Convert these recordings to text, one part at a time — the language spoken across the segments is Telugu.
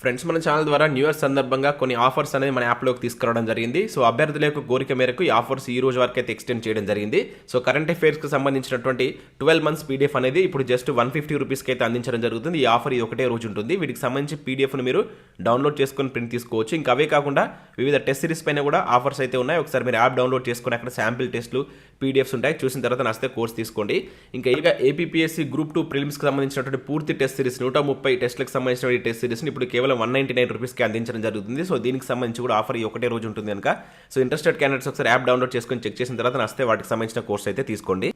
ఫ్రెండ్స్ మన ఛానల్ ద్వారా న్యూ ఇయర్ సందర్భంగా కొన్ని ఆఫర్స్ అనేది మన యాప్లోకి తీసుకురావడం జరిగింది. సో అభ్యర్థుల యొక్క కోరిక మేరకు ఈ ఆఫర్స్ ఈ రోజు వరకు అయితే ఎక్స్టెండ్ చేయడం జరిగింది. సో కరెంట్ అఫైర్స్కి సంబంధించినటువంటి ట్వెల్వ్ మంత్స్ పీడిఎఫ్ అనేది ఇప్పుడు జస్ట్ వన్ ఫిఫ్టీ రూపీస్కి అయితే అందించడం జరుగుతుంది. ఈ ఆఫర్ ఇది ఒకటే రోజు ఉంటుంది. వీటికి సంబంధించి పీడిఎఫ్ను మీరు డౌన్లోడ్ చేసుకొని ప్రింట్ తీసుకోవచ్చు. ఇంకా అవే కాకుండా వివిధ టెస్ట్ సిరీస్ పైన కూడా ఆఫర్స్ అయితే ఉన్నాయి. ఒకసారి మీరు యాప్ డౌన్లోడ్ చేసుకుని అక్కడ శాంపిల్ టెస్ట్లు పీడిఎఫ్స్ ఉంటాయి. చూసిన తర్వాత నచ్చితే కోర్స్ తీసుకోండి. ఇంకా ఇక ఏపీఎస్సీ గ్రూప్ టూ ప్రిలిమ్స్కి సంబంధించినటువంటి పూర్తి టెస్ట్ సిరీస్ నూట ముప్పై టెస్ట్లకు సంబంధించిన టెస్ట్ సిరీస్ని ఇప్పుడు కేవలం వన్ నైంటీ నైన్ రూపీస్కి అందించడం జరుగుతుంది. సో దీనికి సంబంధించి కూడా ఆఫర్ ఈ ఒకటే రోజు ఉంటుంది కనుక సో ఇంట్రెస్టెడ్ క్యాండిడేట్స్ ఒకసారి యాప్ డౌన్లోడ్ చేసుకొని చెక్ చేసిన తర్వాత నస్తే వాటికి సంబంధించిన కోర్స్ అయితే తీసుకోండి.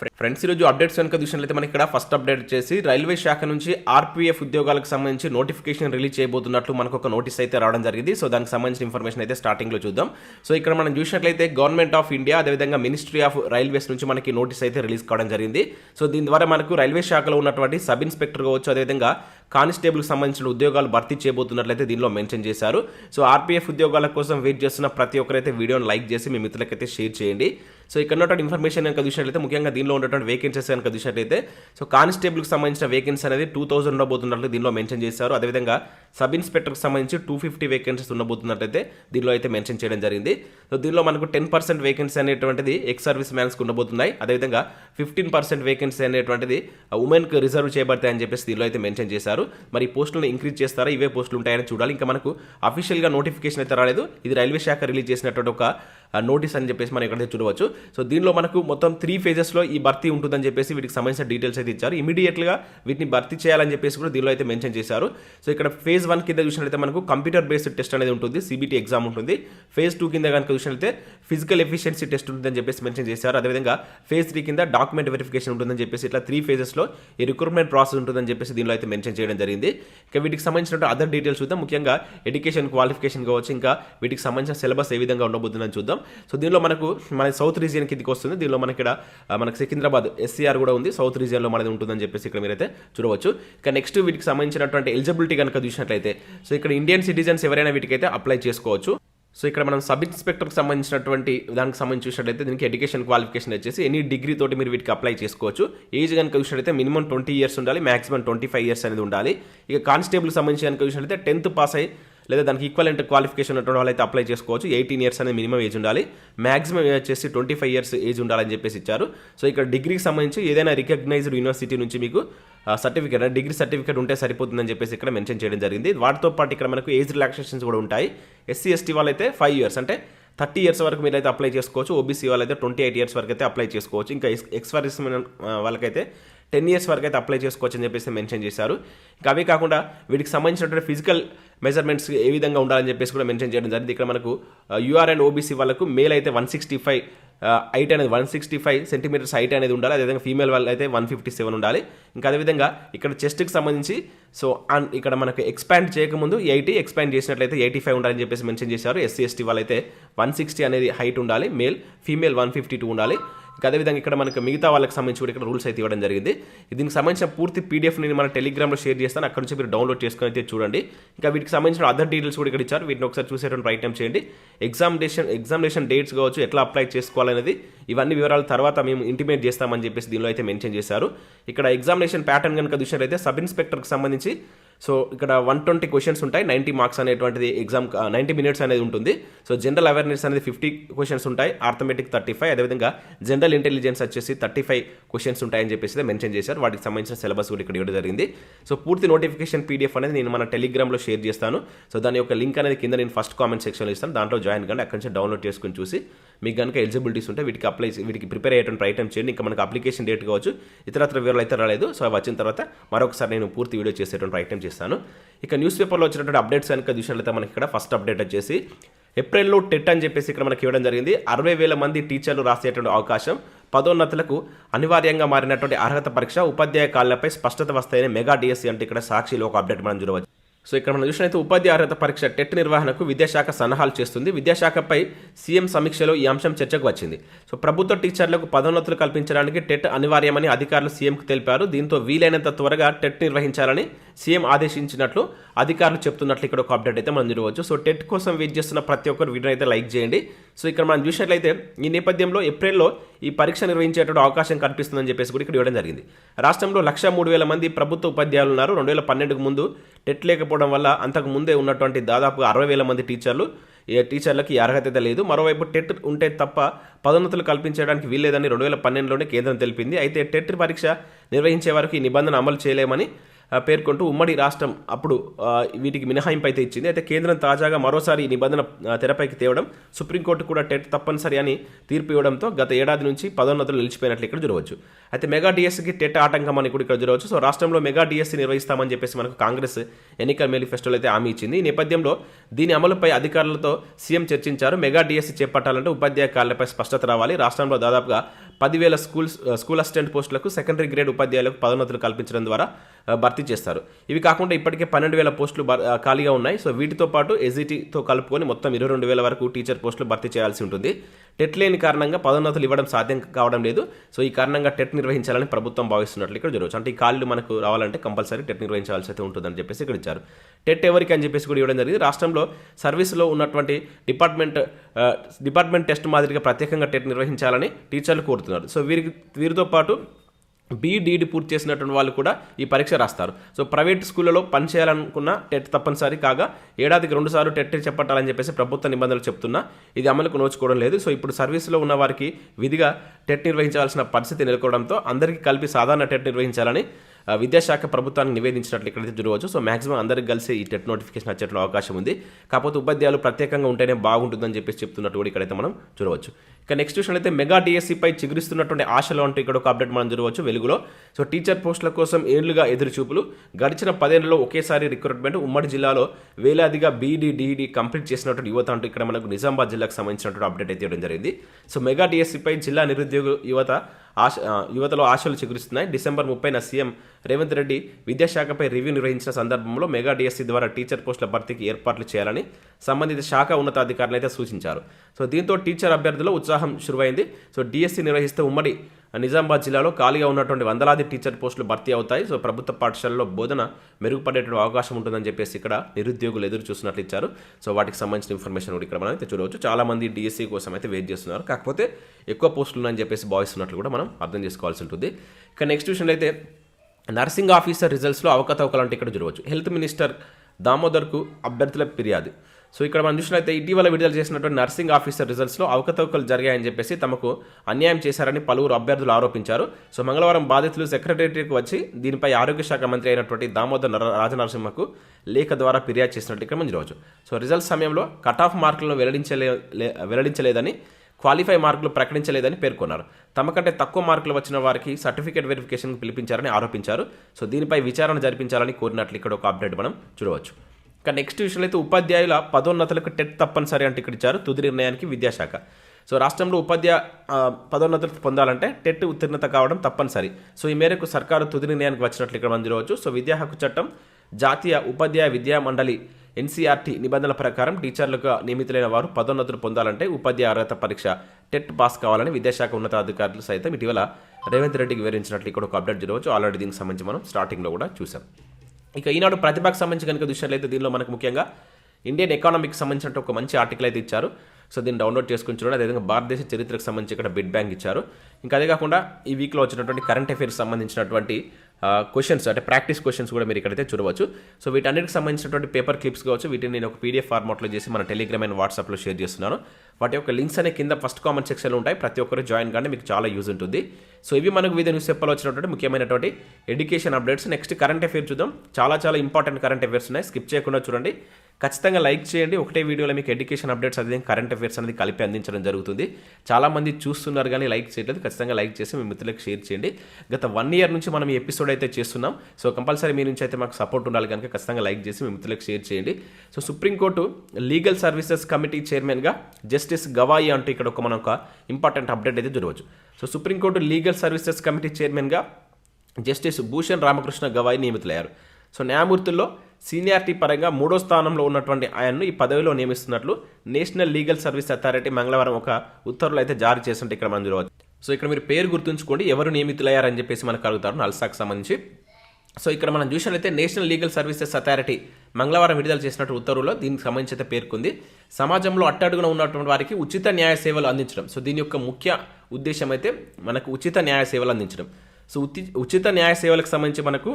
ఫ్రెండ్స్ ఈరోజు అప్డేట్స్ కనుక చూసినట్లయితే మనకి ఇక్కడ ఫస్ట్ అప్డేట్ చేసి రైల్వే శాఖ నుంచి ఆర్పీఎఫ్ ఉద్యోగాలకు సంబంధించి నోటిఫికేషన్ రిలీజ్ చేయబోతున్నట్లు మనకు ఒక నోటీస్ అయితే రావడం జరిగింది. సో దానికి సంబంధించిన ఇన్ఫర్మేషన్ అయితే స్టార్టింగ్లో చూద్దాం. సో ఇక్కడ మనం చూసినట్లయితే గవర్నమెంట్ ఆఫ్ ఇండియా అదేవిధంగా మినిస్ట్రీ ఆఫ్ రైల్వేస్ నుంచి మనకి నోటీస్ అయితే రిలీజ్ కావడం జరిగింది. సో దీని ద్వారా మనకు రైల్వే శాఖలో ఉన్నటువంటి సబ్ ఇన్స్పెక్టర్ కావచ్చు అదేవిధంగా కానిస్టేబుల్కి సంబంధించిన ఉద్యోగాలు భర్తీ చేయబోతున్నట్లయితే దీనిలో మెన్షన్ చేశారు. సో ఆర్పీఎఫ్ ఉద్యోగాల కోసం వెయిట్ చేస్తున్న ప్రతి ఒక్కరైతే వీడియోని లైక్ చేసి మీ మిత్రులకైతే షేర్ చేయండి. సో ఇక్కడ ఉన్నటువంటి ఇన్ఫర్మేషన్ కనుక చూసినట్లయితే ముఖ్యంగా దీనిలో ఉన్నటువంటి వేకెన్సీస్ కనుక చూసినట్లయితే సో కానిస్టేబుల్కి సంబంధించిన వేకెన్సీ అనేది టూ థౌసండ్ ఉండబోతున్నట్లు దీనిలో మెన్షన్ చేశారు. అదేవిధంగా సబ్ ఇన్స్పెక్టర్కి సంబంధించి టూ ఫిఫ్టీ వేకెన్సీస్ ఉండబోతున్నట్లయితే దీనిలో అయితే మెన్షన్ చేయడం జరిగింది. సో దీనిలో మనకు టెన్ పర్సెంట్ వేకెన్సీ అనేటువంటిది ఎక్స్ సర్వీస్ మ్యాన్స్కి ఉండబోతున్నాయి. అదేవిధంగా ఫిఫ్టీన్ పర్సెంట్ వేకెన్సీ అనేటువంటిది ఉమెన్కి రిజర్వ్ చేయబడతాయని చెప్పేసి దీనిలో అయితే మెన్షన్ చేశారు. మరి పోస్టులను ఇంక్రీజ్ చేస్తారా? ఇవే పోస్టులు ఉంటాయని చూడాలి. ఇంకా మనకు అఫీషియల్గా నోటిఫికేషన్ అయితే రాలేదు. ఇది రైల్వే శాఖ రిలీజ్ చేసినటువంటి ఒక నోటీస్ అని చెప్పేసి మనం ఇక్కడ చూడవచ్చు. సో దీనిలో మనకు మొత్తం త్రీ ఫేజెస్లో ఈ భర్తీ ఉంటుందని చెప్పేసి వీటికి సంబంధించిన డీటెయిల్స్ అయితే ఇచ్చారు. ఇమీడియట్గా వీటిని భర్తీ చేయాలని చెప్పేసి కూడా దీనిలో అయితే మెన్షన్ చేశారు. సో ఇక్కడ ఫేజ్ వన్ కింద చూసినట్లయితే మనకు కంప్యూటర్ బేస్డ్ టెస్ట్ అనేది ఉంటుంది. సిబిటీ ఎగ్జామ్ ఉంటుంది. ఫేజ్ టూ కింద కనుక చూసినట్లయితే ఫిజికల్ ఎఫిషియన్సీ టెస్ట్ ఉంటుందని చెప్పేసి మెన్షన్ చేశారు. అదేవిధంగా ఫేజ్ త్రీ కింద డాక్యుమెంట్ వెరిఫికేషన్ ఉంటుందని చెప్పేసి ఇట్లా త్రీ ఫేజెస్లో ఈ రిక్రూట్మెంట్ ప్రాసెస్ ఉంటుందని చెప్పేసి దీనిలో అయితే మెన్షన్ చేయడం జరిగింది. ఇక వీటికి సంబంధించిన అదర్ డీటెయిల్స్ చూద్దాం. ముఖ్యంగా ఎడ్యుకేషన్ క్వాలిఫికేషన్ కావచ్చు. ఇంకా వీటికి సంబంధించిన సిలబస్ ఏ విధంగా ఉండబోతుందని చూద్దాం. సో దీనిలో మనకు మన సౌత్ రీజియన్ కిందకి వస్తుంది. దీనిలో మనకి ఇక్కడ మనకి సికింద్రాబాద్ ఎస్సీఆర్ కూడా ఉంది. సౌత్ రీజియన్లో మనది ఉంటుందని చెప్పేసి ఇక్కడ మీరైతే చూడవచ్చు. ఇక నెక్స్ట్ వీటికి సంబంధించినటువంటి ఎలిజిబిలిటీ కనుక చూసినట్లయితే సో ఇక్కడ ఇండియన్ సిటిజన్స్ ఎవరైనా వీటికైతే అప్లై చేసుకోవచ్చు. సో ఇక్కడ మనం సబ్ ఇన్స్పెక్టర్కి సంబంధించినటువంటి దానికి సంబంధించి చూసినట్లయితే దీనికి ఎడ్యుకేషన్ క్వాలిఫికేషన్ వచ్చేసి ఎనీ డిగ్రీ తోటి మీరు వీటికి అప్లై చేసుకోవచ్చు. ఏజ్ కనుక చూసినట్లయితే మినిమం ట్వంటీ ఇయర్స్ ఉండాలి మాక్సిమం ట్వంటీ ఫైవ్ ఇయర్స్ అనేది ఉండాలి. ఇక కానిస్టేబుల్కి సంబంధించి కనుక చూసినట్లయితే టెన్త్ పాస్ అయ్యి లేదా దానికి ఈక్వలెంట్ క్వాలిఫికేషన్ ఉన్నటువంటి వాళ్ళు అయితే అప్లై చేసుకోవచ్చు. ఎయిటీన్ ఇయర్స్ అనేది మినిమం ఏజ్ ఉండాలి. మాక్సిమం ఏజ్ వచ్చేసి ట్వంటీ ఫైవ్ ఇయర్స్ ఏజ్ ఉండాలని చెప్పేసి ఇచ్చారు. సో ఇక్కడ డిగ్రీకి సంబంధించి ఏదైనా రికగ్నైజ్డ్ యూనివర్సిటీ నుంచి మీకు సర్టిఫికేట్ డిగ్రీ సర్టిఫికేట్ ఉంటే సరిపోతుందని చెప్పేసి ఇక్కడ మెన్షన్ చేయడం జరిగింది. వాటితో పాటు ఇక్కడ మనకు ఏజ్ రిలాక్సేషన్స్ కూడా ఉంటాయి. ఎస్సీ ఎస్టీ వాళ్ళైతే ఫైవ్ ఇయర్స్ అంటే థర్టీ ఇయర్స్ వరకు మీరైతే అప్లై చేసుకోవచ్చు. ఓబీసీ వాళ్ళైతే ట్వంటీ ఎయిట్ ఇయర్స్ వరకు అయితే అప్లై చేసుకోవచ్చు. ఇంకా ఎక్స్ వాళ్ళకైతే టెన్ ఇయర్స్ వరకు అయితే అప్లై చేసుకోవచ్చు అని చెప్పేసి మెన్షన్ చేశారు. ఇంకా అవే కాకుండా వీటికి సంబంధించినటువంటి ఫిజికల్ మెజర్మెంట్స్ ఏ విధంగా ఉండాలని చెప్పేసి కూడా మెన్షన్ చేయడం జరిగింది. ఇక్కడ మనకు యూఆర్ అండ్ ఓబీసీ వాళ్ళకు మేల్ అయితే వన్ సిక్స్టీ ఫైవ్ హైట్ అనేది one sixty five centimetres height అనేది ఉండాలి. అదేవిధంగా ఫీమేల్ వాళ్ళు అయితే వన్ ఫిఫ్టీ సెవెన్ ఉండాలి. ఇంకా అదేవిధంగా ఇక్కడ చెస్ట్కి సంబంధించి సో అండ్ ఇక్కడ మనకు ఎక్స్పాండ్ చేయకముందు ఎయిటీ ఎక్స్పాండ్ చేసినట్లయితే ఎయిటీ ఫైవ్ ఉండాలని చెప్పేసి మెన్షన్ చేశారు. ఎస్సీ ఎస్టీ వాళ్ళైతే వన్ సిక్స్టీ అనేది హైట్ ఉండాలి. Male female one fifty two ఉండాలి. ఇంకా అదేవిధంగా ఇక్కడ మనకు మిగతా వాళ్ళకి సంబంధించి కూడా ఇక్కడ రూల్స్ అయితే ఇవ్వడం జరిగింది. దీనికి సంబంధించిన పూర్తి పీడిఎఫ్ నేను మన టెలిగ్రామ్లో షేర్ చేస్తాను. అక్కడ నుంచి మీరు డౌన్లోడ్ చేసుకొని అయితే చూడండి. ఇంకా వీటికి సంబంధించిన అదర్ డీటెయిల్స్ కూడా ఇక్కడ ఇచ్చారు. వీటిని ఒకసారి చూసేటువంటి ప్రయత్నం చేయండి. ఎగ్జామినేషన్ ఎగ్జామినేషన్ డేట్స్ కావచ్చు ఎట్లా అప్లై చేసుకోవాలనేది ఇవన్నీ వివరాల తర్వాత మేము ఇంటిమేట్ చేస్తామని చెప్పేసి దీనిలో అయితే మెన్షన్ చేశారు. ఇక్కడ ఎగ్జామినేషన్ ప్యాటర్న్ కనుక చూసినట్లయితే సబ్ ఇన్స్పెక్టర్కి సంబంధించి సో ఇక్కడ వన్ ట్వంటీ క్వశ్చన్స్ ఉంటాయి నైంటీ మార్క్స్ అనేటువంటిది ఎగ్జామ్ నైంటీ మినిట్స్ అనేది ఉంటుంది. సో జనరల్ అవేర్నెస్ అనేది ఫిఫ్టీ క్వశ్చన్స్ ఉంటాయి ఆర్థమెటిక్ థర్టీ ఫైవ్ అదేవిధంగా జనరల్ ఇంటెలిజెన్స్ వచ్చేసి థర్టీ ఫైవ్ క్వశ్చన్స్ ఉంటాయని చెప్పేసి మెన్షన్ చేశారు. వాటికి సంబంధించిన సిలబస్ కూడా ఇక్కడ ఇవ్వడం జరిగింది. సో పూర్తి నోటిఫికేషన్ పీడిఎఫ్ అనేది నేను మన టెలిగ్రామ్లో షేర్ చేస్తాను. సో దాని యొక్క లింక్ అనేది కింద నేను ఫస్ట్ కామెంట్ సెక్షన్లో ఇస్తాను. దాంట్లో జాయిన్ కానీ అక్కడి నుంచి డౌన్లోడ్ చేసుకుని చూసి మీకు కనుక ఎలిజిబిలిటీస్ ఉంటే వీటికి అప్లై వీటికి ప్రిపేర్ అయ్యేటువంటి ప్రయత్నం చేయండి. ఇంకా మనకు అప్లికేషన్ డేట్ కావచ్చు. ఇతరత్ర వివరాలు అయితే రాలేదు. సో వచ్చిన తర్వాత మరొకసారి నేను పూర్తి వీడియో చేసేటువంటి ప్రయత్నం చేస్తాను ఇక న్యూస్ పేపర్లో వచ్చినటువంటి అప్డేట్స్ కనుక చూసినట్లయితే మనకి ఇక్కడ ఫస్ట్ అప్డేట్ వచ్చేసి ఏప్రిల్లో టెట్ అని చెప్పేసి ఇక్కడ మనకి ఇవ్వడం జరిగింది. అరవై వేల మంది టీచర్లు రాసేటువంటి అవకాశం. పదోన్నతులకు అనివార్యంగా మారినటువంటి అర్హత పరీక్ష ఉపాధ్యాయ కాళ్ళపై స్పష్టత వస్తాయని మెగా డిఎస్సీ అంటే ఇక్కడ సాక్షిలో ఒక అప్డేట్ మనం చూడవచ్చు. సో ఇక్కడ మనం చూసినట్లయితే ఉపాధ్యాయ అర్హత పరీక్ష టెట్ నిర్వహణకు విద్యాశాఖ సలహాలు చేస్తుంది. విద్యాశాఖపై సీఎం సమీక్షలో ఈ అంశం చర్చకు వచ్చింది. సో ప్రభుత్వ టీచర్లకు పదోన్నతులు కల్పించడానికి టెట్ అనివార్యమని అధికారులు సీఎంకు తెలిపారు. దీంతో వీలైనంత త్వరగా టెట్ నిర్వహించాలని సీఎం ఆదేశించినట్లు అధికారులు చెప్తున్నట్లు ఇక్కడ ఒక అప్డేట్ అయితే మనం చూడవచ్చు. సో టెట్ కోసం వెయిట్ చేస్తున్న ప్రతి ఒక్కరు వీడియో అయితే లైక్ చేయండి. సో ఇక్కడ మనం చూసినట్లయితే ఈ నేపథ్యంలో ఏప్రిల్లో ఈ పరీక్ష నిర్వహించేటువంటి అవకాశం కనిపిస్తుందని చెప్పేసి కూడా ఇక్కడ ఇవ్వడం జరిగింది. రాష్ట్రంలో లక్ష మూడు వేల మంది ప్రభుత్వ ఉపాధ్యాయులు ఉన్నారు. రెండు వేల పన్నెండుకు ముందు టెట్ లేకపోవడం వల్ల అంతకు ముందే ఉన్నటువంటి దాదాపు అరవై వేల మంది టీచర్లు ఈ టీచర్లకి ఈ అర్హత అయితే లేదు. మరోవైపు టెట్ ఉంటే తప్ప పదోన్నతులు కల్పించడానికి వీల్లేదని రెండు వేల పన్నెండులోనే కేంద్రం తెలిపింది. అయితే టెట్ పరీక్ష నిర్వహించే వరకు ఈ నిబంధన అమలు చేయలేమని పేర్కొంటూ ఉమ్మడి రాష్ట్రం అప్పుడు వీటికి మినహాయింపు అయితే ఇచ్చింది. అయితే కేంద్రం తాజాగా మరోసారి ఈ నిబంధన తెరపైకి తేవడం సుప్రీంకోర్టు కూడా టెట్ తప్పనిసరి అని తీర్పు ఇవ్వడంతో గత ఏడాది నుంచి పదోన్నతులు నిలిచిపోయినట్లు ఇక్కడ చూడవచ్చు. అయితే మెగా డిఎస్సికి టెట్ ఆటంకం అని కూడా ఇక్కడ చూడవచ్చు. సో రాష్ట్రంలో మెగా డిఎస్సి నిర్వహిస్తామని చెప్పేసి మనకు కాంగ్రెస్ ఎన్నికల మేనిఫెస్టోలో అయితే హామీ ఇచ్చింది. ఈ నేపథ్యంలో దీని అమలుపై అధికారులతో సీఎం చర్చించారు. మెగా డిఎస్సి చేపట్టాలంటే ఉపాధ్యాయ కార్యాలపై స్పష్టత రావాలి. రాష్ట్రంలో దాదాపుగా పదివేల స్కూల్ స్కూల్ అసిస్టెంట్ పోస్టులకు సెకండరీ గ్రేడ్ ఉపాధ్యాయులకు పదోన్నతులు కల్పించడం ద్వారా భర్తీ చేస్తారు. ఇవి కాకుండా ఇప్పటికే పన్నెండు వేల పోస్టులు ఖాళీగా ఉన్నాయి. సో వీటితో పాటు ఎస్జిటితో కలుపుకొని మొత్తం ఇరవై రెండు వేల వరకు టీచర్ పోస్టులు భర్తీ చేయాల్సి ఉంటుంది. టెట్ లేని కారణంగా పదోన్నతులు ఇవ్వడం సాధ్యం కావడం లేదు. సో ఈ కారణంగా టెట్ నిర్వహించాలని ప్రభుత్వం భావిస్తున్నట్లు ఇక్కడ జరగవచ్చు. అంటే ఈ ఖాళీలు మనకు రావాలంటే కంపల్సరీ టెట్ నిర్వహించాల్సి అయితే ఉంటుందని చెప్పేసి ఇక్కడ ఇచ్చారు. టెట్ ఎవరికి అని చెప్పేసి కూడా ఇవ్వడం జరిగింది. రాష్ట్రంలో సర్వీస్లో ఉన్నటువంటి డిపార్ట్మెంట్ డిపార్ట్మెంట్ టెస్ట్ మాదిరిగా ప్రత్యేకంగా టెట్ నిర్వహించాలని టీచర్లు కోరుతున్నారు. సో వీరికి వీరితో పాటు బీడీడీ పూర్తి చేసినటువంటి వాళ్ళు కూడా ఈ పరీక్ష రాస్తారు. సో ప్రైవేట్ స్కూళ్ళలో పనిచేయాలనుకున్న టెట్ తప్పనిసరి కాగా ఏడాదికి రెండుసార్లు టెట్ చెప్పట్టాలని చెప్పేసి ప్రభుత్వ నిబంధనలు చెప్తున్నా. ఇది అమలుకు నోచుకోవడం లేదు. సో ఇప్పుడు సర్వీస్లో ఉన్న వారికి విధిగా టెట్ నిర్వహించాల్సిన పరిస్థితి నెలకొవడంతో అందరికీ కలిపి సాధారణ టెట్ నిర్వహించాలని విద్యాశాఖ ప్రభుత్వానికి నివేదించినట్లు ఇక్కడైతే చూడవచ్చు. సో మాక్సిమం అందరికి కలిసి ఈ టెట్ నోటిఫికేషన్ వచ్చేటువంటి అవకాశం ఉంది. కాకపోతే ఉపాధ్యాయులు ప్రత్యేకంగా ఉంటేనే బాగుంటుందని చెప్పేసి చెప్తున్నట్టు కూడా ఇక్కడైతే మనం చూడవచ్చు. ఇక నెక్స్ట్ విషయం అయితే మెగా డిఎస్సిపై చిగురిస్తున్నటువంటి ఆశలు అంటూ ఇక్కడ ఒక అప్డేట్ మనం చూడవచ్చు వెలుగులో. సో టీచర్ పోస్టుల కోసం ఏళ్ళుగా ఎదురు చూపులు గడిచిన పదేళ్ళలో ఒకేసారి రిక్రూట్మెంట్. ఉమ్మడి జిల్లాలో వేలాదిగా బీడీ డిఈడి కంప్లీట్ చేసినటువంటి యువత అంటూ ఇక్కడ మనకు నిజామాబాద్ జిల్లాకు సంబంధించినటువంటి అప్డేట్ అయితే ఇవ్వడం జరిగింది. సో మెగా డిఎస్సిపై జిల్లా నిరుద్యోగ యువత ఆశ యువతలో ఆశలు చిగురిస్తున్నాయి. డిసెంబర్ ముప్పైన సీఎం రేవంత్ రెడ్డి విద్యాశాఖపై రివ్యూ నిర్వహించిన సందర్భంలో మెగా డిఎస్సి ద్వారా టీచర్ పోస్టుల భర్తీకి ఏర్పాట్లు చేయాలని సంబంధిత శాఖ ఉన్నతాధికారులు అయితే సూచించారు. సో దీంతో టీచర్ అభ్యర్థుల ఉత్సాహం శురువైంది. సో డిఎస్సి నిర్వహిస్తే ఉమ్మడి నిజామాబాద్ జిల్లాలో ఖాళీగా ఉన్నటువంటి వందలాది టీచర్ పోస్టులు భర్తీ అవుతాయి. సో ప్రభుత్వ పాఠశాలలో బోధన మెరుగుపడేటువంటి అవకాశం ఉంటుందని చెప్పేసి ఇక్కడ నిరుద్యోగులు ఎదురు చూస్తున్నట్లు ఇచ్చారు. సో వాటికి సంబంధించిన ఇన్ఫర్మేషన్ కూడా ఇక్కడ మనం అయితే చూడవచ్చు. చాలామంది డిఎస్సీ డిఎస్సి కోసం అయితే వెయిట్ చేస్తున్నారు. కాకపోతే ఎక్కువ పోస్టులు ఉన్నాయని చెప్పేసి భావిస్తున్నట్లు కూడా మనం అర్థం చేసుకోవాల్సి ఉంటుంది. ఇక నెక్స్ట్ విషయంలో అయితే నర్సింగ్ ఆఫీసర్ రిజల్ట్స్లో అవకతవకలు అంటే ఇక్కడ చూడవచ్చు. హెల్త్ మినిస్టర్ దామోదర్కు అభ్యర్థుల ఫిర్యాదు. సో ఇక్కడ మనం చూసినట్లయితే ఇటీవల విడుదల చేసినటువంటి నర్సింగ్ ఆఫీసర్ రిజల్ట్స్లో అవకతవకలు జరిగాయని చెప్పేసి తమకు అన్యాయం చేశారని పలువురు అభ్యర్థులు ఆరోపించారు. సో మంగళవారం బాధితులు సెక్రటేరియట్కి వచ్చి దీనిపై ఆరోగ్య శాఖ మంత్రి అయినటువంటి దామోదర్ నర- రాజనరసింహకు లేఖ ద్వారా ఫిర్యాదు చేసినట్టు ఇక్కడ మనం చూడవచ్చు. సో రిజల్ట్ సమయంలో కట్ ఆఫ్ మార్కులను వెల్లడించలే వెల్లడించలేదని క్వాలిఫై మార్కులు ప్రకటించలేదని పేర్కొన్నారు. తమకంటే తక్కువ మార్కులు వచ్చిన వారికి సర్టిఫికేట్ వెరిఫికేషన్ పిలిపించారని ఆరోపించారు. సో దీనిపై విచారణ జరిపించాలని కోరినట్లు ఇక్కడ ఒక అప్డేట్ మనం చూడవచ్చు. ఇక నెక్స్ట్ విషయంలో అయితే ఉపాధ్యాయుల పదోన్నతులకు టెట్ తప్పనిసరి అంటే ఇక్కడ ఇచ్చారు. తుది నిర్ణయానికి విద్యాశాఖ. సో రాష్ట్రంలో ఉపాధ్యాయ పదోన్నతులు పొందాలంటే టెట్ ఉత్తీర్ణత కావడం తప్పనిసరి. సో ఈ మేరకు సర్కారు తుది నిర్ణయానికి వచ్చినట్లు ఇక్కడ మనం చూడవచ్చు. సో విద్యా హక్కు చట్టం జాతీయ ఉపాధ్యాయ విద్యా మండలి ఎన్సీఆర్టీ నిబంధనల ప్రకారం టీచర్లుగా నియమితులైన వారు పదోన్నతులు పొందాలంటే ఉపాధ్యాయ అర్హత పరీక్ష టెట్ పాస్ కావాలని విద్యాశాఖ ఉన్నతాధికారులు సైతం ఇటీవల రేవంత్ రెడ్డికి వివరించినట్లు ఇక్కడ ఒక అప్డేట్ చూడవచ్చు. ఆల్రెడీ దీనికి సంబంధించి మనం స్టార్టింగ్లో కూడా చూసాం ఇక ఈనాడు ప్రతిభకు సంబంధించి కనుక చూసినట్లయితే దీనిలో మనకు ముఖ్యంగా ఇండియన్ ఎకానమీకి సంబంధించిన ఒక మంచి ఆర్టికల్ అయితే ఇచ్చారు. సో దీన్ని డౌన్లోడ్ చేసుకుని చూడండి. అదేవిధంగా భారతదేశ చరిత్రకు సంబంధించి ఇక్కడ బిడ్ బ్యాంక్ ఇచ్చారు. ఇంకా అదే కాకుండా ఈ వీక్లో వచ్చినటువంటి కరెంట్ అఫైర్స్ సంబంధించినటువంటి క్వశ్చన్స్ అంటే ప్రాక్టీస్ క్వశ్చన్స్ కూడా మీరు ఇక్కడైతే చూడవచ్చు. సో వీటన్నిటికి సంబంధించినటువంటి పేపర్ క్లిప్స్ కావచ్చు వీటిని నేను ఒక పీడిఎఫ్ ఫార్మాట్లో చేసి మన టెలిగ్రామ్ అండ్ వాట్సాప్లో షేర్ చేస్తున్నాను. వాటి యొక్క లింక్స్ అనే కింద ఫస్ట్ కామెంట్ సెక్షన్లో ఉంటాయి. ప్రతి ఒక్కరు జాయిన్ కానీ మీకు చాలా యూజ్ ఉంటుంది. సో ఇవి మనకు వివిధ న్యూస్ పేపర్లో వచ్చినటువంటి ముఖ్యమైనటువంటి education updates next current affair చూద్దాం. చాలా చాలా ఇంపార్టెంట్ కరెంట్ అఫైర్స్ ఉన్నాయి. స్కిప్ చేయకుండా చూడండి. ఖచ్చితంగా లైక్ చేయండి. ఒకటే వీడియోలో మీకు ఎడ్యుకేషన్ అప్డేట్స్ అదే కరెంట్ అఫైర్స్ అనేది కలిపి అందించడం జరుగుతుంది. చాలామంది చూస్తున్నారు కానీ లైక్ చేయట్లేదు. ఖచ్చితంగా లైక్ చేసి మీ మిత్రులకు షేర్ చేయండి. గత వన్ ఇయర్ నుంచి మనం ఈ ఎపిసోడ్ అయితే చేస్తున్నాం. సో కంపల్సరీ మీ నుంచి అయితే మాకు సపోర్ట్ ఉండాలి కనుక ఖచ్చితంగా లైక్ చేసి మీ మిత్రులకు షేర్ చేయండి. So supreme court legal services committee చైర్మన్గా జస్టిస్ గవాయి అంటూ ఇక్కడ ఒక మనం ఒక ఇంపార్టెంట్ అప్డేట్ అయితే చూడవచ్చు so supreme court legal services committee చైర్మన్గా జస్టిస్ భూషణ్ రామకృష్ణ గవాయి నియమితులయ్యారు. సో న్యాయమూర్తుల్లో సీనియారిటీ పరంగా మూడో స్థానంలో ఉన్నటువంటి ఆయన్ను ఈ పదవిలో నియమిస్తున్నట్లు నేషనల్ లీగల్ సర్వీస్ అథారిటీ మంగళవారం ఒక ఉత్తర్వులు అయితే జారీ చేస్తుంటే ఇక్కడ మనం చూడవచ్చు. సో ఇక్కడ మీరు పేరు గుర్తుంచుకోండి ఎవరు నియమితులయ్యారని చెప్పేసి మనకు అడుగుతారు నల్సాకు సంబంధించి. సో ఇక్కడ మనం చూసినట్లయితే నేషనల్ లీగల్ సర్వీసెస్ అథారిటీ మంగళవారం విడుదల చేసినట్టు ఉత్తర్వులో దీనికి సంబంధించి అయితే పేర్కొంది. సమాజంలో అట్టడుగున ఉన్నటువంటి వారికి ఉచిత న్యాయ సేవలు అందించడం. సో దీని యొక్క ముఖ్య ఉద్దేశం అయితే మనకు ఉచిత న్యాయ సేవలు అందించడం. సో ఉచిత న్యాయ సేవలకు సంబంధించి మనకు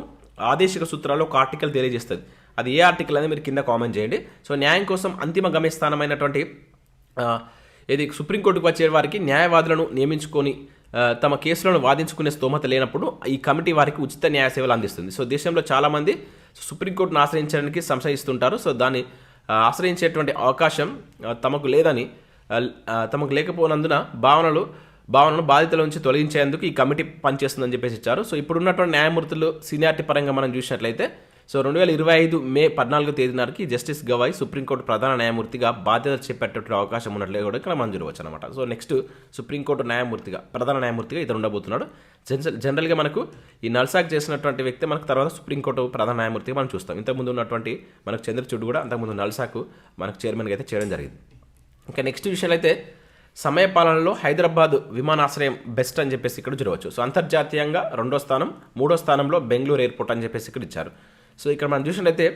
ఆదేశిక సూత్రాల్లో ఒక ఆర్టికల్ తెలియజేస్తుంది. అది ఏ ఆర్టికల్ అనేది మీరు కింద కామెంట్ చేయండి. సో న్యాయం కోసం అంతిమ గమ్యస్థానమైనటువంటి ఇది సుప్రీంకోర్టుకు వచ్చే వారికి న్యాయవాదులను నియమించుకొని తమ కేసులను వాదించుకునే స్తోమత లేనప్పుడు ఈ కమిటీ వారికి ఉచిత న్యాయ సేవలు అందిస్తుంది. సో దేశంలో చాలామంది సుప్రీంకోర్టును ఆశ్రయించడానికి సంశయిస్తుంటారు. సో దాన్ని ఆశ్రయించేటువంటి అవకాశం తమకు లేదని తమకు లేకపోయినందున భావనలు భావనను బాధితుల నుంచి తొలగించేందుకు ఈ కమిటీ పనిచేస్తుందని చెప్పేసి ఇచ్చారు. సో ఇప్పుడున్నటువంటి న్యాయమూర్తులు సీనియారిటీ పరంగా మనం చూసినట్లయితే సో రెండు వేల ఇరవై ఐదు మే పద్నాలుగో తేదీ నాటికి జస్టిస్ గవాయ్ సుప్రీంకోర్టు ప్రధాన న్యాయమూర్తిగా బాధ్యత చేపట్టేటువంటి అవకాశం ఉన్నట్లే కూడా ఇక్కడ మనం వచ్చు అనమాట సో నెక్స్ట్ సుప్రీంకోర్టు న్యాయమూర్తిగా ప్రధాన న్యాయమూర్తిగా ఇతను ఉండబోతున్నాడు. జన్ జనరల్గా మనకు ఈ నల్సాక్ చేసినటువంటి వ్యక్తి మనకు తర్వాత సుప్రీంకోర్టు ప్రధాన న్యాయమూర్తిగా మనం చూస్తాం. ఇంతకుముందు ఉన్నటువంటి మనకు చంద్రచూడ్ కూడా అంతకుముందు నల్సాకు మనకు చైర్మన్గా అయితే చేయడం జరిగింది. ఇంకా నెక్స్ట్ విషయాలు అయితే సమయపాలనలో హైదరాబాద్ విమానాశ్రయం బెస్ట్ అని చెప్పేసి ఇక్కడ చూడవచ్చు. సో అంతర్జాతీయంగా రెండో స్థానం మూడో స్థానంలో బెంగళూరు ఎయిర్పోర్ట్ అని చెప్పేసి ఇక్కడ ఇచ్చారు. సో ఇక్కడ మనం చూసినట్లయితే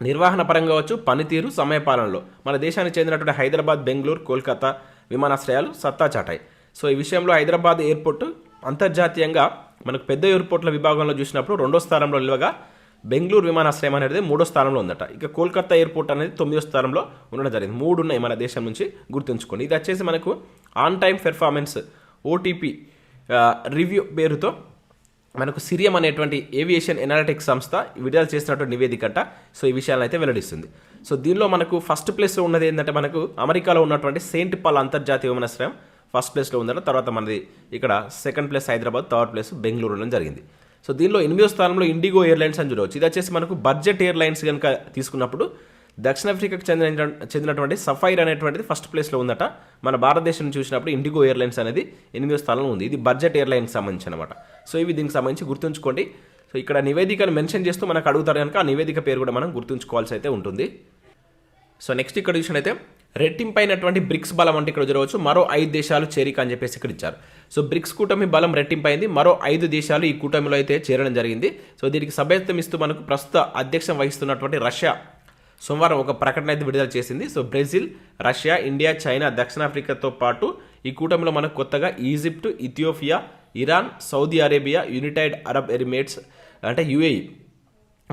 నిర్వహణ పరంగా వచ్చు పనితీరు సమయపాలనలో. మన దేశానికి చెందినటువంటి హైదరాబాద్ బెంగళూరు కోల్కతా విమానాశ్రయాలు సత్తా చాటాయి. సో ఈ విషయంలో హైదరాబాద్ ఎయిర్పోర్ట్ అంతర్జాతీయంగా మనకు పెద్ద ఎయిర్పోర్ట్ల విభాగంలో చూసినప్పుడు రెండో స్థానంలో నిలవగా బెంగళూరు విమానాశ్రయం అనేది మూడో స్థానంలో ఉందట. ఇక కోల్కతా ఎయిర్పోర్ట్ అనేది తొమ్మిదో స్థానంలో ఉండడం జరిగింది. మూడు ఉన్నాయి మన దేశం నుంచి గుర్తుంచుకోండి. ఇది వచ్చేసి మనకు on time performance OTP review పేరుతో మనకు సిరియం అనేటువంటి ఏవియేషన్ ఎనాలిటిక్స్ సంస్థ విడుదల చేసినటువంటి నివేదికట సో ఈ విషయాలను అయితే వెల్లడిస్తుంది. సో దీనిలో మనకు ఫస్ట్ ప్లేస్లో ఉన్నది ఏంటంటే మనకు అమెరికాలో ఉన్నటువంటి సెయింట్ పాల్ అంతర్జాతీయ విమానాశ్రయం ఫస్ట్ ప్లేస్లో ఉందట. తర్వాత మనది ఇక్కడ second place Hyderabad third place బెంగళూరులో జరిగింది. సో దీనిలో ఎనిమిదో స్థానంలో ఇండిగో ఎయిర్లైన్స్ అని చూడవచ్చు. ఇది వచ్చేసి మనకు బడ్జెట్ ఎయిర్లైన్స్ కనుక తీసుకున్నప్పుడు దక్షిణాఫ్రికాకు చెందిన చెందినటువంటి సఫైర్ అనేటువంటిది ఫస్ట్ ప్లేస్లో ఉందట. మన భారతదేశం చూసినప్పుడు ఇండిగో ఎయిర్లైన్స్ అనేది ఎనిమిదో స్థానంలో ఉంది. ఇది బడ్జెట్ ఎయిర్లైన్కి సంబంధించి అనమాట సో ఇవి దీనికి సంబంధించి గుర్తుంచుకోండి. సో ఇక్కడ నివేదికను మెన్షన్ చేస్తూ మనకు అడుగుతారు కనుక ఆ నివేదిక పేరు కూడా మనం గుర్తుంచుకోవాల్సి అయితే ఉంటుంది. సో నెక్స్ట్ ఇక్కడ చూసినైతే రెట్టింపైనటువంటి బ్రిక్స్ బలం అంటే ఇక్కడ చూడవచ్చు. మరో ఐదు దేశాలు చేరిక అని చెప్పేసి ఇక్కడ ఇచ్చారు. సో బ్రిక్స్ కూటమి బలం రెట్టింపైంది. మరో ఐదు దేశాలు ఈ కూటమిలో అయితే చేరడం జరిగింది. సో దీనికి సభ్యత్వం ఇస్తూ మనకు ప్రస్తుత అధ్యక్షం వహిస్తున్నటువంటి రష్యా సోమవారం ఒక ప్రకటన అయితే విడుదల చేసింది. So Brazil Russia India China దక్షిణాఫ్రికాతో పాటు ఈ కూటమిలో మనకు కొత్తగా Egypt Ethiopia Iran Saudi Arabia United Arab Emirates అంటే యుఏఈ.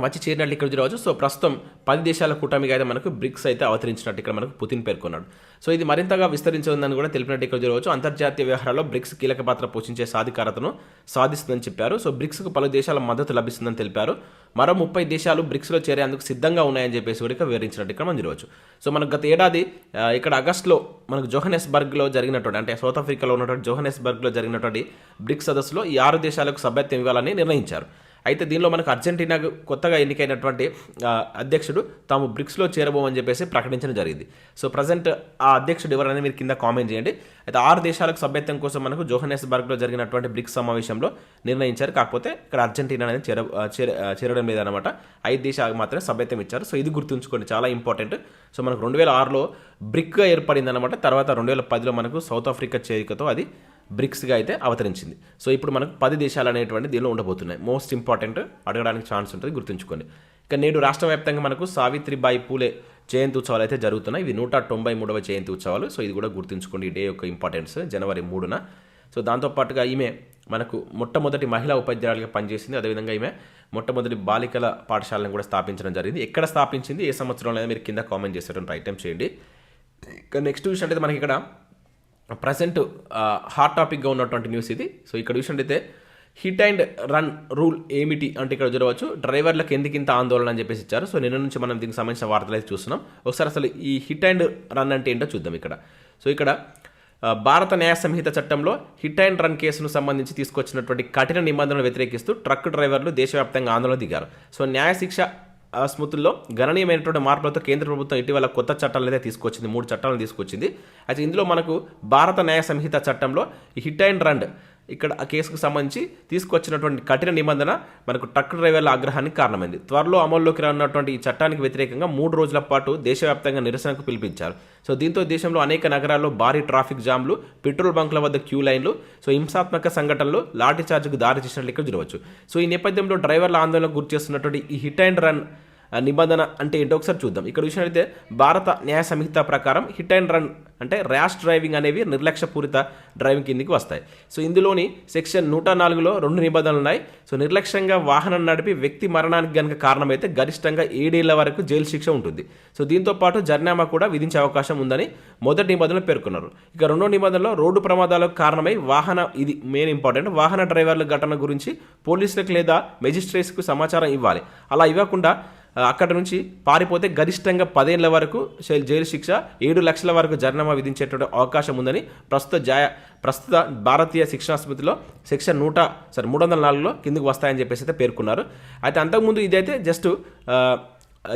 వచ్చి చేరినట్లు ఇక్కడ చూడవచ్చు సో ప్రస్తుతం పది దేశాల కూటమిగా అయితే మనకు బ్రిక్స్ అయితే అవతరించినట్టు ఇక్కడ మనకు పుతిన్ పేర్కొన్నాడు. సో ఇది మరింతగా విస్తరించిందని కూడా తెలిపినట్టు ఇక్కడ చూడవచ్చు అంతర్జాతీయ వ్యవహారాల్లో బ్రిక్స్ కీలక పాత్ర పోషించే సాధికారతను సాధిస్తుందని చెప్పారు. సో బ్రిక్స్కు పలు దేశాల మద్దతు లభిస్తుందని తెలిపారు. మరో ముప్పై దేశాలు బ్రిక్స్లో చేరేందుకు సిద్ధంగా ఉన్నాయని చెప్పేసి కూడా ఇక్కడ వివరించినట్టు ఇక్కడ మనం చూడవచ్చు. సో మనకు గత ఏడాది ఇక్కడ ఆగస్టులో మనకు జోహనెస్బర్గ్లో జరిగినటువంటి అంటే సౌత్ ఆఫ్రికాలో ఉన్నటువంటి జోహనెస్బర్గ్లో జరిగినటువంటి బ్రిక్స్ సదస్సులో ఈ ఆరు దేశాలకు సభ్యత్వం ఇవ్వాలని నిర్ణయించారు. అయితే దీనిలో మనకు అర్జెంటీనా కొత్తగా ఎన్నికైనటువంటి అధ్యక్షుడు తాము బ్రిక్స్లో చేరబోమని చెప్పేసి ప్రకటించడం జరిగింది. సో ప్రజెంట్ ఆ అధ్యక్షుడు ఎవరైనా మీరు కింద కామెంట్ చేయండి. అయితే ఆరు దేశాలకు సభ్యత్వం కోసం మనకు జోహనేస్బర్గ్లో జరిగినటువంటి బ్రిక్స్ సమావేశంలో నిర్ణయించారు. కాకపోతే ఇక్కడ అర్జెంటీనా అనేది చేర చేరడం లేదనమాట ఐదు దేశాలకు మాత్రమే సభ్యత్వం ఇచ్చారు. సో ఇది గుర్తుంచుకోండి చాలా ఇంపార్టెంట్. సో మనకు రెండు వేల ఆరులో బ్రిక్గా ఏర్పడింది అనమాట తర్వాత రెండు వేల పదిలో మనకు సౌత్ ఆఫ్రికా చేరికతో అది బ్రిక్స్గా అయితే అవతరించింది. సో ఇప్పుడు మనకు పది దేశాలు అనేటువంటి దీనిలో ఉండబోతున్నాయి. మోస్ట్ ఇంపార్టెంట్ అడగడానికి ఛాన్స్ ఉంటుంది గుర్తుంచుకోండి. ఇక నేడు రాష్ట్ర వ్యాప్తంగా మనకు సావిత్రిబాయి పూలే జయంతి ఉత్సవాలు అయితే జరుగుతున్నాయి. ఇవి నూట తొంభై మూడవ జయంతి ఉత్సవాలు. సో ఇది కూడా గుర్తుంచుకోండి ఈ డే యొక్క ఇంపార్టెన్స్ జనవరి మూడున. సో దాంతోపాటుగా ఈమె మనకు మొట్టమొదటి మహిళా ఉపాధ్యాయులుగా పనిచేసింది. అదేవిధంగా ఈమె మొట్టమొదటి బాలికల పాఠశాలను కూడా స్థాపించడం జరిగింది. ఎక్కడ స్థాపించింది ఏ సంవత్సరంలో మీరు కింద కామెంట్ చేసేటువంటి ఐటెం చేయండి. ఇక నెక్స్ట్ విషయం అంటే మనకి ఇక్కడ ప్రజెంట్ హాట్ టాపిక్గా ఉన్నటువంటి న్యూస్ ఇది. సో ఇక్కడ చూసినట్టయితే హిట్ అండ్ రన్ రూల్ ఏమిటి అంటే ఇక్కడ చూడవచ్చు. డ్రైవర్లకు ఎందుకు ఇంత ఆందోళన అని చెప్పేసి ఇచ్చారు. సో నిన్న నుంచి మనం దీనికి సంబంధించిన వార్తలు అయితే చూస్తున్నాం. ఒకసారి అసలు ఈ హిట్ అండ్ రన్ అంటే ఏంటో చూద్దాం ఇక్కడ. సో ఇక్కడ భారత న్యాయ సంహిత చట్టంలో హిట్ అండ్ రన్ కేసును సంబంధించి తీసుకొచ్చినటువంటి కఠిన నిబంధనలు వ్యతిరేకిస్తూ ట్రక్ డ్రైవర్లు దేశవ్యాప్తంగా ఆందోళన దిగారు. సో న్యాయ శిక్ష స్మృతుల్లో గణనీయమైనటువంటి మార్పులతో కేంద్ర ప్రభుత్వం ఇటీవల కొత్త చట్టాలను అయితే తీసుకొచ్చింది మూడు చట్టాలను తీసుకొచ్చింది. అయితే ఇందులో మనకు భారత న్యాయ సంహిత చట్టంలో హిట్ అండ్ రన్ ఇక్కడ ఆ కేసుకు సంబంధించి తీసుకొచ్చినటువంటి కఠిన నిబంధన మనకు ట్రక్ డ్రైవర్ల ఆగ్రహానికి కారణమైంది. త్వరలో అమల్లోకి రానున్నటువంటి ఈ చట్టానికి వ్యతిరేకంగా మూడు రోజుల పాటు దేశవ్యాప్తంగా నిరసనకు పిలిపించారు. సో దీంతో దేశంలో అనేక నగరాల్లో భారీ ట్రాఫిక్ జామ్లు పెట్రోల్ బంక్ల వద్ద క్యూ లైన్లు సో హింసాత్మక సంఘటనలు లాఠీచార్జ్కు దారి తీసినట్లు ఇక్కడ చూడవచ్చు. సో ఈ నేపథ్యంలో డ్రైవర్ల ఆందోళనకు గురి చేస్తున్నటువంటి ఈ హిట్ అండ్ రన్ నిబంధన అంటే ఏంటో ఒకసారి చూద్దాం. ఇక్కడ చూసినట్లయితే భారత న్యాయ సంహిత ప్రకారం హిట్ అండ్ రన్ అంటే ర్యాష్ డ్రైవింగ్ అనేవి నిర్లక్ష్యపూరిత డ్రైవింగ్ కిందికి వస్తాయి. సో ఇందులోని సెక్షన్ నూట నాలుగులో రెండు నిబంధనలు ఉన్నాయి. సో నిర్లక్ష్యంగా వాహనం నడిపి వ్యక్తి మరణానికి గనుక కారణమైతే గరిష్టంగా ఏడేళ్ళ వరకు జైలు శిక్ష ఉంటుంది. సో దీంతో పాటు జరినామా కూడా విధించే అవకాశం ఉందని మొదటి నిబంధనలు పేర్కొన్నారు. ఇక రెండో నిబంధనలో రోడ్డు ప్రమాదాలకు కారణమై వాహన ఇది మెయిన్ ఇంపార్టెంట్ వాహన డ్రైవర్ల ఘటన గురించి పోలీసులకు లేదా మెజిస్ట్రేట్స్కు సమాచారం ఇవ్వాలి. అలా ఇవ్వకుండా అక్కడ నుంచి పారిపోతే గరిష్టంగా పదేళ్ళ వరకు జైలు శిక్ష ఏడు లక్షల వరకు జరినామా విధించేటువంటి అవకాశం ఉందని ప్రస్తుత జాయ ప్రస్తుత భారతీయ శిక్షణ స్మృతిలో సెక్షన్ నూట సారీ మూడు వందల నాలుగులో కిందకు వస్తాయని చెప్పేసి అయితే పేర్కొన్నారు. అయితే అంతకుముందు ఇదైతే జస్ట్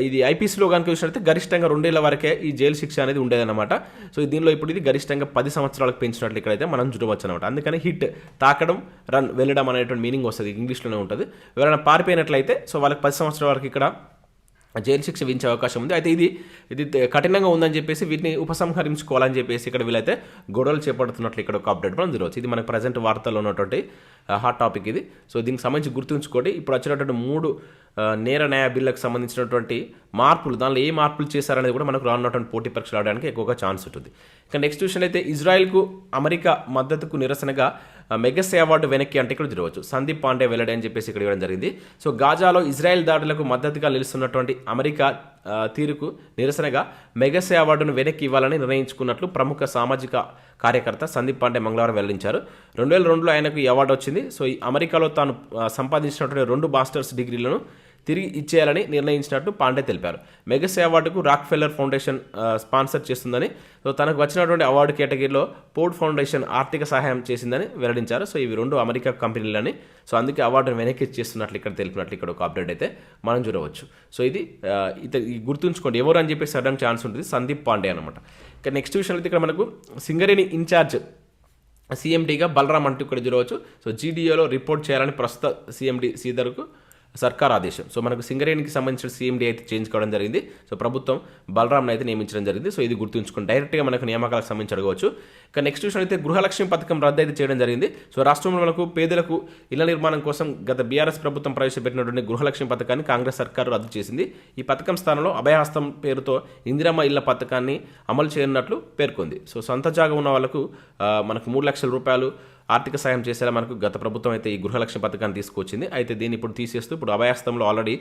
ఇది ఐపీసీలో కనుక చూసినట్లయితే గరిష్టంగా రెండేళ్ళ వరకే ఈ జైలు శిక్ష అనేది ఉండేదన్నమాట. సో దీనిలో ఇప్పుడు ఇది గరిష్టంగా పది సంవత్సరాలకు పెంచినట్లు ఇక్కడైతే మనం చూడవచ్చు అనమాట అందుకని హిట్ తాకడం రన్ వెళ్ళడం అనేటువంటి మీనింగ్ వస్తుంది. ఇంగ్లీష్లోనే ఉంటుంది. ఎవరైనా పారిపోయినట్లయితే సో వాళ్ళకి పది సంవత్సరాల వరకు ఇక్కడ జైలు శిక్ష విధించే అవకాశం ఉంది. అయితే ఇది ఇది కఠినంగా ఉందని చెప్పేసి వీటిని ఉపసంహరించుకోవాలని చెప్పేసి ఇక్కడ వీళ్ళైతే గొడవలు చేపడుతున్నట్లు ఇక్కడ ఒక అప్డేట్ మనం చూడవచ్చు ఇది మనకు ప్రజెంట్ వార్తల్లో ఉన్నటువంటి హాట్ టాపిక్ ఇది. సో దీనికి సంబంధించి గుర్తుంచుకోండి ఇప్పుడు వచ్చినటువంటి మూడు నేర న్యాయ బిల్లకు సంబంధించినటువంటి మార్పులు దానిలో ఏ మార్పులు చేశారనేది కూడా మనకు రానున్నటువంటి పోటీ పరీక్షలు రావడానికి ఎక్కువగా ఛాన్స్ ఉంటుంది. ఇక నెక్స్ట్ విషయం అయితే ఇజ్రాయెల్కు అమెరికా మద్దతుకు నిరసనగా మెగస్ అవార్డు వెనక్కి అంటే ఇక్కడ చూడవచ్చు సందీప్ పాండే వెల్లడి అని చెప్పేసి ఇక్కడ ఇవ్వడం జరిగింది. సో గాజాలో ఇజ్రాయెల్ దాడులకు మద్దతుగా నిలుస్తున్నటువంటి అమెరికా తీరుకు నిరసనగా మెగసే అవార్డును వెనక్కి ఇవ్వాలని నిర్ణయించుకున్నట్లు ప్రముఖ సామాజిక కార్యకర్త సందీప్ పాండే మంగళవారం వెల్లడించారు. రెండు వేల రెండులో ఆయనకు ఈ అవార్డు వచ్చింది. సో ఈ అమెరికాలో తాను సంపాదించినటువంటి రెండు మాస్టర్స్ డిగ్రీలను తిరిగి ఇచ్చేయాలని నిర్ణయించినట్టు పాండే తెలిపారు. మెగసే అవార్డుకు రాక్ ఫెల్లర్ ఫౌండేషన్ స్పాన్సర్ చేస్తుందని సో తనకు వచ్చినటువంటి అవార్డు కేటగిరీలో పోర్ట్ ఫౌండేషన్ ఆర్థిక సహాయం చేసిందని వెల్లడించారు. సో ఇవి రెండు అమెరికా కంపెనీలని సో అందుకే అవార్డును వెనక్కి ఇచ్చేస్తున్నట్లు ఇక్కడ తెలిపినట్లు ఇక్కడ ఒక అప్డేట్ అయితే మనం చూడవచ్చు. సో ఇది ఇత ఈ గుర్తుంచుకోండి ఎవరు అని చెప్పేసి సడన్ ఛాన్స్ ఉంటుంది సందీప్ పాండే అనమాట ఇక నెక్స్ట్ విషయం అయితే ఇక్కడ మనకు సింగరేణి ఇన్ఛార్జ్ సీఎండీగా బలరాం అంటూ ఇక్కడ చూడవచ్చు. సో జీడీఏలో రిపోర్ట్ చేయాలని ప్రస్తుత సీఎండీ శ్రీధర్కు సర్కార్ ఆదేశం సో మనకు సింగరేణికి సంబంధించిన సీఎండీ అయితే చేంజ్ కావడం జరిగింది. సో ప్రభుత్వం బలరామ్ని అయితే నియమించడం జరిగింది. సో ఇది గుర్తుంచుకుని డైరెక్ట్గా మనకు నియామకాలకు సంబంధించి అడగవచ్చు. ఇక నెక్స్ట్ విషయం అయితే గృహలక్ష్మి పథకం రద్దు అయితే చేయడం జరిగింది. సో రాష్ట్రంలో మనకు పేదలకు ఇళ్ళ నిర్మాణం కోసం గత బీఆర్ఎస్ ప్రభుత్వం ప్రవేశపెట్టినటువంటి గృహలక్ష్మి పథకాన్ని కాంగ్రెస్ సర్కారు రద్దు చేసింది. ఈ పథకం స్థానంలో అభయహస్తం పేరుతో ఇందిరమ్మ ఇళ్ళ పథకాన్ని అమలు చేయనున్నట్లు పేర్కొంది. సో సొంత జాగా ఉన్న వాళ్ళకు మనకు మూడు లక్షల రూపాయలు ఆర్థిక సాయం చేసేలా మనకు గత ప్రభుత్వం అయితే ఈ గృహలక్ష్మి పథకాన్ని తీసుకొచ్చింది. అయితే దీన్ని ఇప్పుడు తీసేస్తూ ఇప్పుడు అభయాస్తంలో ఆల్రెడీ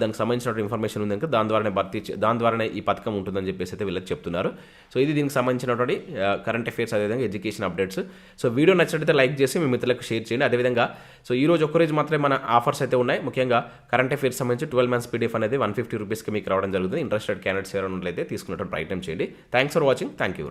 దానికి సంబంధించిన ఇన్ఫర్మేషన్ ఉంది కనుక దాని ద్వారానే భర్తీ దాని ద్వారానే ఈ పథకం ఉంటుందని చెప్పేసి అయితే వీళ్ళకి చెప్తున్నారు. సో ఇది దీనికి సంబంధించినటువంటి కరెంట్ అఫేర్స్ అదేవిధంగా ఎడ్యుకేషన్ అప్డేట్స్ సో వీడియో నచ్చినట్లయితే లైక్ చేసి మీ మిత్రులకు షేర్ చేయండి. అదేవిధంగా సో ఈ రోజు ఒక్కరోజు మాత్రమే మన ఆఫర్స్ అయితే ఉన్నాయి. ముఖ్యంగా కరెంట్ అఫేర్స్ సంబంధించి ట్వెల్వ్ మంత్స్ పీడిఎఫ్ అనేది వన్ ఫిఫ్టీ రూపీస్కి మీకు రావడం జరుగుతుంది. ఇంట్రెస్టెడ్ క్యాండిడేట్స్ ఎవరైనా ఉన్నట్లయితే తీసుకున్నట్టు ప్రయత్నం చేయండి. Thanks for watching thank you